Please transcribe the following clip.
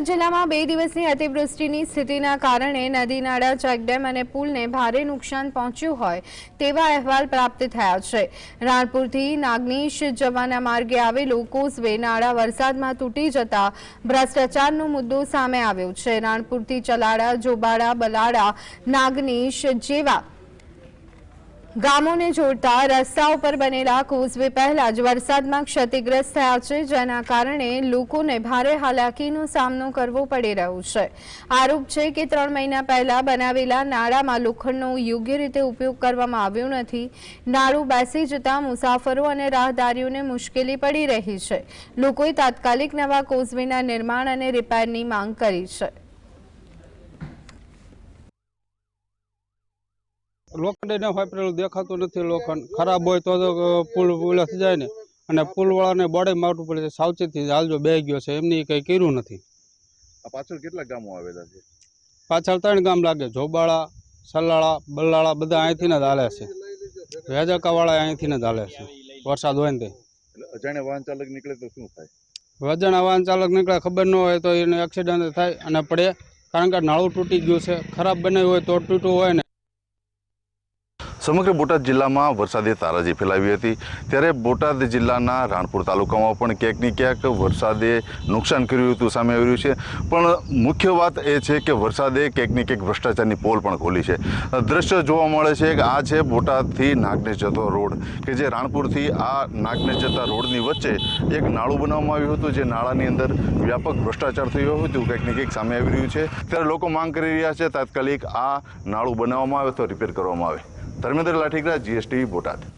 જિલ્લામાં બે દિવસની અતિવૃષ્ટિની સ્થિતિના કારણે નદી નાળા, ચેકડેમ અને પુલને ભારે નુકસાન પહોંચ્યું હોય તેવા અહેવાલ પ્રાપ્ત થયા છે. રાણપુરથી નાગનીશ જવાના માર્ગે આવેલું કોઝવે નાળા વરસાદમાં તૂટી જતા ભ્રષ્ટાચારનો મુદ્દો સામે આવ્યો છે. રાણપુરથી ચલાડા જોબાડા બલાડા નાગનીશ જેવા ગામોને જોડતા રસ્તા ઉપર બનેલા કોઝવે પહેલા જ વરસાદમાં ક્ષતિગ્રસ્ત થયા છે, જેના કારણે લોકોને ભારે હાલાકીનો સામનો કરવો પડી રહ્યો છે. આરોપ છે કે ત્રણ મહિના પહેલા બનાવેલા નાળામાં લોખંડનો યોગ્ય રીતે ઉપયોગ કરવામાં આવ્યો નથી. નાળું બેસી જતા મુસાફરો અને રાહદારીઓને મુશ્કેલી પડી રહી છે. લોકોએ તાત્કાલિક નવા કોઝવેના નિર્માણ અને રિપેરની માંગ કરી છે. લોખંડ ન હોય પેલું દેખાતું નથી લોખંડ. ખરાબ હોય તો પુલ પુલ થઈ જાય ને. અને પુલવાળાને બોડે મારવું પડે છે. સાવચેતી હાલજો બે ગયો છે. એમની કંઈ કર્યું નથી. પાછળ કેટલા ગામો આવેલા છે? પાછળ ત્રણ ગામ લાગે. જોબાળા સલાળા બલ્લાળા બધા અહીંથી જ હાલે છે. વેજકાવાળા અહીંથી જ હાલે છે. વરસાદ હોય ને તે. અજાણ્યા વાહન ચાલક નીકળે તો શું થાય? વજણા વાહન ચાલક નીકળે ખબર ન હોય તો એને એક્સિડન્ટ થાય અને પડે. કારણ કે નાળું તૂટી ગયું છે. ખરાબ બનાવ્યું હોય તો તૂટ્યું હોય ને. સમગ્ર બોટાદ જિલ્લામાં વરસાદે તારાજી ફેલાવી હતી. ત્યારે બોટાદ જિલ્લાના રાણપુર તાલુકામાં પણ ક્યાંક ને ક્યાંક વરસાદે નુકસાન કર્યું હતું સામે આવી રહ્યું છે. પણ મુખ્ય વાત એ છે કે વરસાદે ક્યાંક ને ક્યાંક ભ્રષ્ટાચારની પોલ પણ ખોલી છે. દ્રશ્ય જોવા મળે છે કે આ છે બોટાદથી નાગનેશ જતો રોડ, કે જે રાણપુરથી આ નાગનેશ જતા રોડની વચ્ચે એક નાળું બનાવવામાં આવ્યું હતું, જે નાળાની અંદર વ્યાપક ભ્રષ્ટાચાર થયો હતું કંઈક ને કંઈક સામે આવી રહ્યું છે. ત્યારે લોકો માંગ કરી રહ્યા છે, તાત્કાલિક આ નાળું બનાવવામાં આવે તો રિપેર કરવામાં આવે. ધર્મેન્દ્ર લાઠીગરા જીએસટી બોટાદ